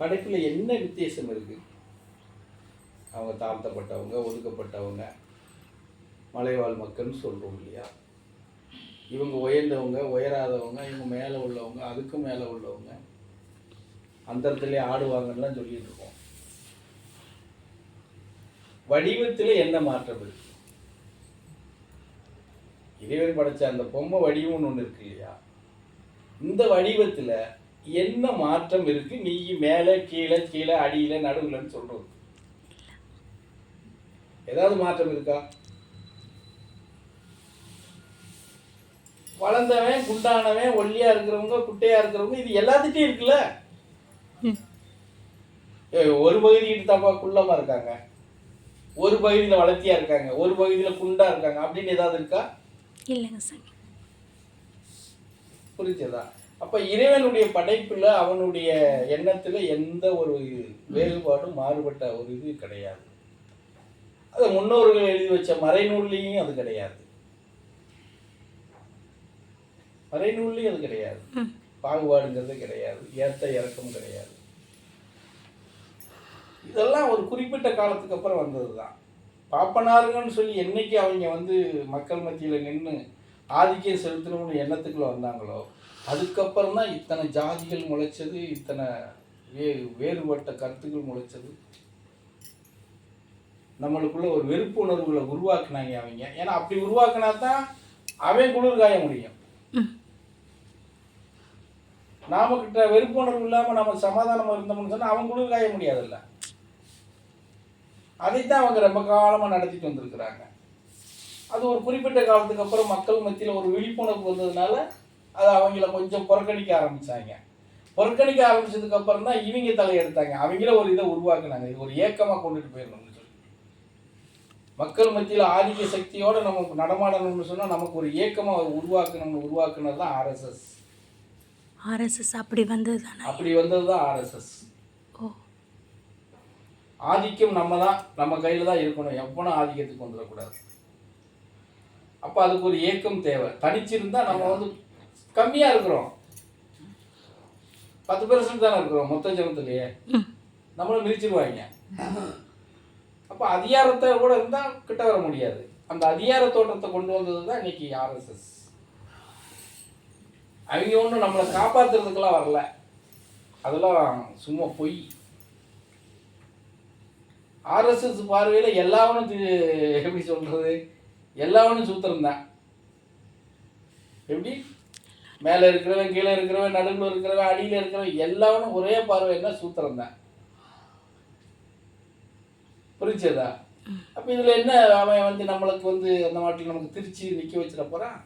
படைப்பில் என்ன வித்தியாசம் இருக்குது அவங்க தாழ்த்தப்பட்டவங்க ஒதுக்கப்பட்டவங்க மலைவாழ் மக்கள்னு சொல்கிறோம் இல்லையா? இவங்க உயர்ந்தவங்க உயராதவங்க இவங்க மேலே உள்ளவங்க அதுக்கும் மேலே உள்ளவங்க அந்தரத்துலேயே ஆடுவாங்கலாம் சொல்லிட்டு இருக்கோம். வடிவத்தில் என்ன மாற்றம் இருக்கு? இறைவன் படைச்ச அந்த பொம்மை வடிவம்னு ஒன்று இருக்கு இல்லையா? இந்த வடிவத்தில் என்ன மாற்றம் இருக்கு? நீ மேலே கீழே கீழே அடியில் நடுவுலன்னு சொல்றது ஏதாவது மாற்றம் இருக்கா? வளர்ந்தவன் குண்டானவன் ஒல்லியா இருக்கிறவங்க குட்டையா இருக்கிறவங்க இது எல்லாத்துட்டையும் இருக்குல்ல? ஒரு பகுதிக்கிட்ட தப்பா குள்ளமா இருக்காங்க. ஒரு பகுதியில் வளர்த்தியா இருக்காங்க. ஒரு பகுதியில் குண்டா இருக்காங்க. அப்படின்னு ஏதாவது இருக்கா? இல்லைங்க சாமி புரிஞ்சதா? அப்ப இறைவனுடைய படைப்புல அவனுடைய எண்ணத்துல எந்த ஒரு வேறுபாடும் மாறுபட்ட ஒரு இது கிடையாது. அது முன்னோர்கள் எழுதி வச்ச மறைநூல்லையும் அது கிடையாது. மறைநூல்லையும் அது கிடையாது. பாகுபாடுங்கிறது கிடையாது. ஏத்த இறக்கம் கிடையாது. இதெல்லாம் ஒரு குறிப்பிட்ட காலத்துக்கு அப்புறம் வந்தது தான் பாப்பனாருங்கன்னு சொல்லி என்னைக்கு அவங்க வந்து மக்கள் மத்தியில் நின்று ஆதிக்கம் செலுத்தணும்னு எண்ணத்துக்குள்ள வந்தாங்களோ அதுக்கப்புறம் தான் இத்தனை ஜாதிகள் முளைச்சது இத்தனை வே வேறுபட்ட கருத்துக்கள் முளைச்சது. நம்மளுக்குள்ள ஒரு வெறுப்பு உணர்வுகளை உருவாக்குனாங்க அவங்க. ஏன்னா அப்படி உருவாக்குனா தான் அவன் குளிர் காய முடியும். நாம கிட்ட வெறுப்பு உணர்வு இல்லாம நம்ம சமாதானமா இருந்தோம்னு சொன்னா அவன் குளிர் காய முடியாதுல்ல. அதைத்தான் அவங்க ரொம்ப காலமா நடத்திட்டு வந்திருக்கிறாங்க. அது ஒரு குறிப்பிட்ட காலத்துக்கு அப்புறம் மக்கள் மத்தியில் ஒரு விழிப்புணர்வு வந்ததுனால அது அவங்கள கொஞ்சம் புறக்கணிக்க ஆரம்பிச்சாங்க. புறக்கணிக்க ஆரம்பிச்சதுக்கு அப்புறம் தான் இவங்க தலையெடுத்தாங்க. அவங்கள ஒரு இதை உருவாக்குனாங்க. இது ஒரு ஏக்கமா கொண்டுட்டு போயிடணும்னு சொல்லி. மக்கள் மத்தியில் ஆதிக்க சக்தியோட நம்ம நடமாடணும்னு சொன்னா நமக்கு ஒரு ஏக்கமா ஒரு உருவாக்கணும்னு உருவாக்குனது தான் ஆர்எஸ்எஸ். ஆர்எஸ்எஸ் அப்படி வந்தது தானே? அப்படி வந்தது தான் ஆர்எஸ்எஸ். ஆதிக்கம் நம்ம தான் நம்ம கையில் தான் இருக்கணும். எவனும் ஆதிக்கத்துக்கு வந்துடக்கூடாது. அப்போ அதுக்கு ஒரு ஏக்கம் தேவை. தனிச்சிருந்தா நம்ம வந்து கம்மியாக இருக்கிறோம். பத்து பெர்சன்ட் தானே இருக்கிறோம் மொத்த ஜனத்திலேயே. ம். நம்மளை மிதிச்சிருவாங்க. அப்போ அதிகாரத்தை கூட இருந்தால் கிட்ட வர முடியாது. அந்த அதிகார தோற்றத்தை கொண்டு வந்தது தான் இன்னைக்கு ஆர்எஸ்எஸ் அவங்க ஒன்றும் நம்மளை காப்பாத்துறதுக்கெல்லாம் வரல. அதெல்லாம் சும்மா பொய். ஆர்எஸ்எஸ் பார்வையில் எல்லாவனும் எப்படி சொல்றது? எல்லாவனும் சூத்திரம் தான் எப்படி? மேலே இருக்கிறவன் கீழே இருக்கிறவன் நடுவில் இருக்கிறவன் அடியில் இருக்கிறவன் எல்லாவனும் ஒரே பார்வை என்ன? சூத்திரம் தான் புரிஞ்சதா? அப்போ இதில் என்ன அவன் வந்து நம்மளுக்கு வந்து அந்த மாட்டில் நமக்கு திருச்சி நிற்க வச்சிட போகிறான்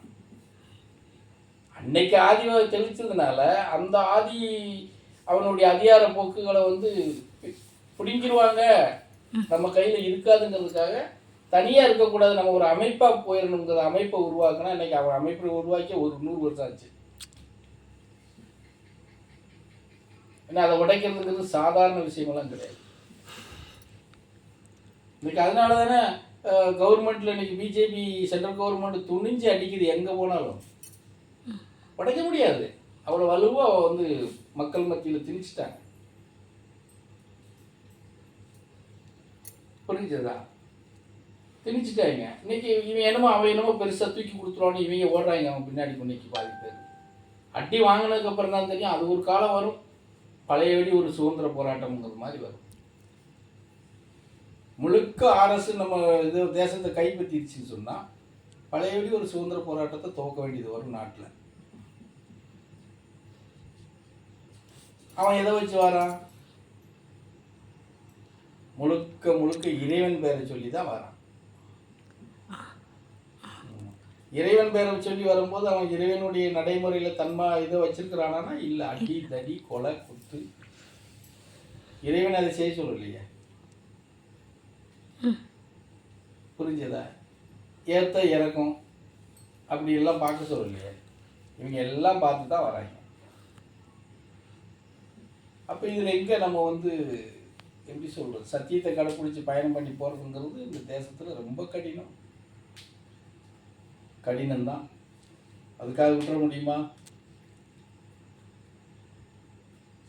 அன்னைக்கு ஆதி தெளிச்சதுனால அந்த ஆதி அவனுடைய அதிகார போக்குகளை வந்து பிடிங்கிருவாங்க. நம்ம கையில் இருக்காதுங்கிறதுக்காக தனியாக இருக்கக்கூடாது. நம்ம ஒரு அமைப்பாக போயிடணுங்கிற அமைப்பை உருவாக்கினா இன்னைக்கு அவன் அமைப்பை உருவாக்கி ஒரு நூறு வருஷம் ஆச்சு. ஏன்னா அதை உடைக்கிறதுங்கிறது சாதாரண விஷயமெல்லாம் கிடையாது. இன்றைக்கி அதனால தானே கவர்மெண்ட்டில் இன்னைக்கு பிஜேபி சென்ட்ரல் கவர்மெண்ட் துணிஞ்சு அடிக்குது எங்கே போனாலும். உடைக்க முடியாது. அவ்வளோ வலுவாக வந்து மக்கள் மத்தியில் திணிச்சிட்டாங்க. புரிஞ்சதா? திணிச்சிட்டாங்க இன்னைக்கு இவன் என்னமோ அவன் என்னமோ பெருசாக தூக்கி கொடுத்துருவான்னு இவங்க ஓடுறாங்க. அவன் பின்னாடி இன்னைக்கு பாதி பேர். அடி வாங்கினதுக்கு அப்புறம் தான் தெரியும். அது ஒரு காலம் வரும். பழையபடி ஒரு சுதந்திர போராட்டம்ங்கிற மாதிரி வரும். முழுக்க அரசு நம்ம இது தேசத்தை கைப்பற்றிடுச்சுன்னு சொன்னால் பழையபடி ஒரு சுதந்திர போராட்டத்தை துவக்க வேண்டியது வரும் நாட்டில். அவன் எதை வச்சு வரான்? முழுக்க முழுக்க இறைவன் பேரை சொல்லி தான் வரான். இறைவன் பேரை சொல்லி வரும்போது அவன் இறைவனுடைய நடைமுறையில் தன்மா இதை வச்சிருக்கிறானா இல்லை அடி தடி கொலை குத்து. இறைவன் அதை செய்ய சொல்லலையே. புரிஞ்சதா? ஏத்த இறக்கம். அப்படி எல்லாம் பார்க்க சொல்லலையே. இவங்க எல்லாம் பார்த்து தான் வராங்க. அப்போ இதில் எங்கே நம்ம வந்து எப்படி சொல்கிறது சத்தியத்தை கடைப்பிடிச்சி பயணம் பண்ணி போகிறதுங்கிறது இந்த தேசத்தில் ரொம்ப கடினம். கடினம்தான். அதுக்காக விட்டுற முடியுமா?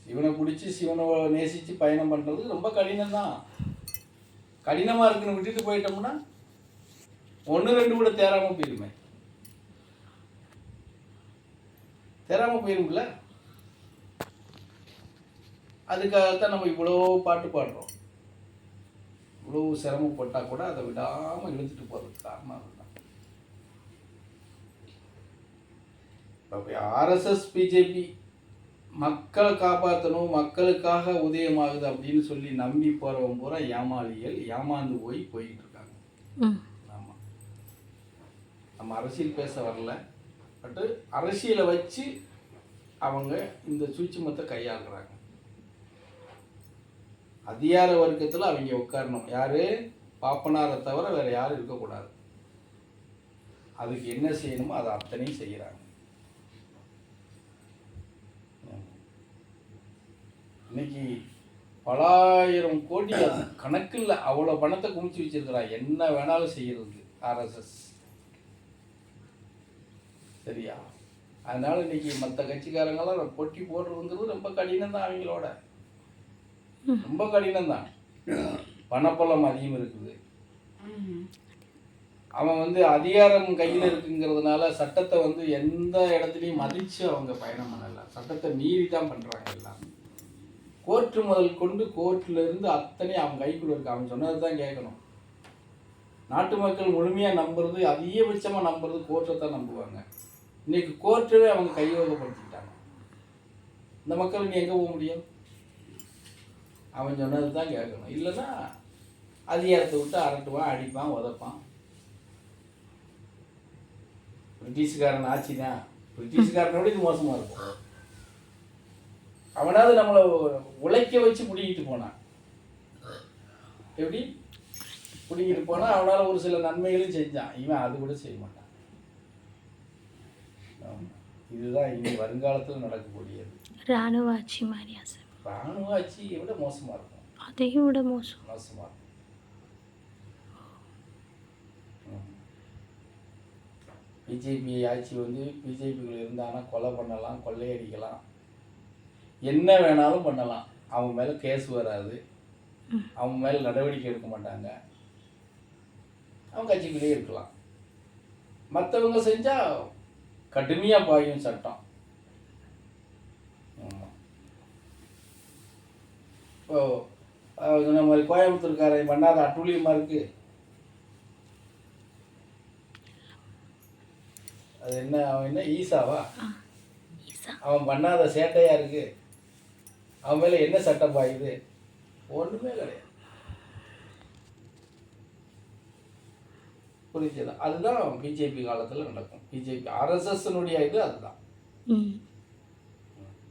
சிவனை பிடிச்சி சிவனை நேசித்து பயணம் பண்ணுறது ரொம்ப கடினம் தான் கடினமாக இருக்குன்னு விட்டுட்டு போயிட்டோம்னா ஒன்று ரெண்டு கூட தேராமல் போயிருமே. தேராமல் போயிரும்ல? அதுக்காகத்தான் நம்ம இவ்வளோ பாட்டு பாடுறோம். இவ்வளோ சிரமப்பட்டால் கூட அதை விடாமல் இழுத்துட்டு போகிறதுக்கு காரணம் இப்போ ஆர்எஸ்எஸ் பிஜேபி மக்களை காப்பாற்றணும் மக்களுக்காக உதயமாகுது அப்படின்னு சொல்லி நம்பி போகிறவங்க பூரா ஏமாளிகள் ஏமாந்து போய் போய்கிட்டு இருக்காங்க. ஆமாம் நம்ம அரசியல் பேச வரல. பட்டு அரசியலை வச்சு அவங்க இந்த சூட்சுமத்தை கையாளுறாங்க. அதிகார வர்க்கத்தில் அவங்க உட்காரணும். யாரு? பாப்பனாரை தவிர வேற யாரும் இருக்கக்கூடாது. அதுக்கு என்ன செய்யணுமோ அதை அத்தனையும் செய்கிறாங்க இன்னைக்கு பலாயிரம் கோடி அது கணக்கில் அவ்வளோ பணத்தை குமிச்சு வச்சிருக்கிறான் என்ன வேணாலும் செய்யறது ஆர்எஸ்எஸ் சரியா? அதனால இன்னைக்கு மற்ற கட்சிக்காரங்களாம் போட்டி போடுறதுங்கிறது ரொம்ப கடினம் தான் அவங்களோட. ரொம்ப கடினம் தான் பணப்பலம் அதிகம் இருக்குது. அவன் வந்து அதிகாரம் கையில் இருக்குங்கிறதுனால சட்டத்தை வந்து எந்த இடத்துலையும் மதித்து அவங்க பயணம் பண்ணலை. சட்டத்தை மீறி தான் பண்ணுறாங்க எல்லாம் கோர்ட்டு முதல் கொண்டு கோர்ட்டில் இருந்து அத்தனை அவன் கைக்குள்ள இருக்கு. அவன் சொன்னது தான் கேட்கணும். நாட்டு மக்கள் முழுமையாக நம்புறது அதிகபட்சமாக நம்புறது கோர்ட்டை தான் நம்புவாங்க. இன்னைக்கு கோர்ட்டவே அவங்க கையோகப்படுத்திக்கிட்டாங்க. இந்த மக்கள் நீ எங்கே போக முடியும்? அவன் சொன்னது தான் கேட்கணும். இல்லைன்னா அதிகாரத்தை விட்டு அரட்டுவான் அடிப்பான் உதப்பான். பிரிட்டிஷ்காரன் ஆட்சி தான் பிரிட்டிஷ்காரனோட இது மோசமாக இருக்கும். அவனாவது நம்மளை உழைக்க வச்சு பிடிக்கிட்டு போனான். எப்படி? பிடிக்கிட்டு போனால் அவனால் ஒரு சில நன்மைகளும் செஞ்சான். இவன் அது கூட செய்ய மாட்டான். இதுதான் இனி வருங்காலத்தில் நடக்கக்கூடியது. ராணுவ ஆட்சி மாதிரியா சார்? ராணுவ ஆட்சியை விட மோசமாக இருக்கும். அதையும் விட மோசம். மோசமாக இருக்கும். பிஜேபி ஆட்சி வந்து பிஜேபிக்குள்ள இருந்தாங்கன்னா கொலை பண்ணலாம் கொள்ளையடிக்கலாம். என்ன வேணாலும் பண்ணலாம். அவன் மேலே கேஸ் வராது. அவன் மேலே நடவடிக்கை எடுக்க மாட்டாங்க. அவன் கட்சிக்குள்ளேயே இருக்கலாம். மற்றவங்க செஞ்சால் கடுமையாக பாயும் சட்டம். இப்போ சொன்ன மாதிரி கோயம்புத்தூர்காரன் பண்ணாத அட்டூழியமாக இருக்கு. அது என்ன அவன் என்ன ஈசாவா? அவன் பண்ணாத சேட்டையா இருக்கு. அவன் மேல என்ன சட்டம் பாயுது? ஒண்ணுமே கிடையாது. புரிஞ்சுதா? அதுதான் பிஜேபி காலத்துல நடக்கும். பிஜேபி ஆர்எஸ்எஸ்னுடைய இது அதுதான்.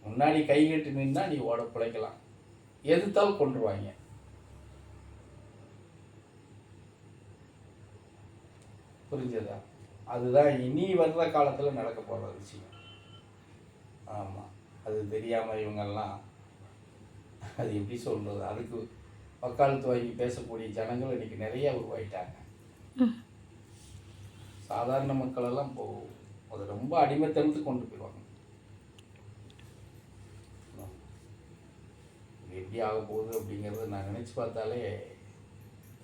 முன்னாடி கை கட்டி நின்னா நீ ஓட பிழைக்கலாம். எதிர்த்தாலும் கொண்டுருவாங்க. புரிஞ்சதா? அதுதான் இனி வர்ற காலத்தில் நடக்க போகிற விஷயம். ஆமாம் அது தெரியாமல் இவங்கெல்லாம் அது எப்படி சொல்கிறது அதுக்கு வக்காலத்து வாங்கி பேசக்கூடிய ஜனங்கள் இன்னைக்கு நிறைய உருவாயிட்டாங்க. சாதாரண மக்களெல்லாம் இப்போ அது ரொம்ப அடிமைத்தனத்துக்கு கொண்டு போயிடுவாங்க. எப்படி ஆக போகுது அப்படிங்கிறத நான் நினச்சி பார்த்தாலே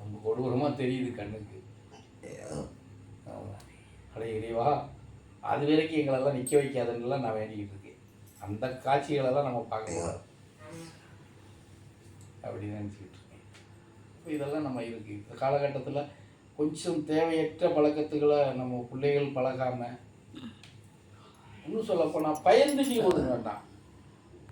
ரொம்ப கொடூரமாக தெரியுது கண்ணுக்கு. ஆமா. அட இறைவா அது வரைக்கும் எங்களெல்லாம் நிற்க வைக்காதுன்னுலாம் நான் வேண்டிக்கிட்டு இருக்கேன். அந்த காட்சிகளெல்லாம் நம்ம பார்க்கக்கூடாது அப்படின்னு நினச்சிக்கிட்டு இருக்கேன் இப்போ இதெல்லாம் நம்ம இருக்கு இந்த காலகட்டத்தில் கொஞ்சம் தேவையற்ற பழக்கத்துக்களை நம்ம பிள்ளைகள் பழகாமல் இன்னும் சொல்லப்போனால் பயந்து நீ ஒதுங்க வேண்டாம்.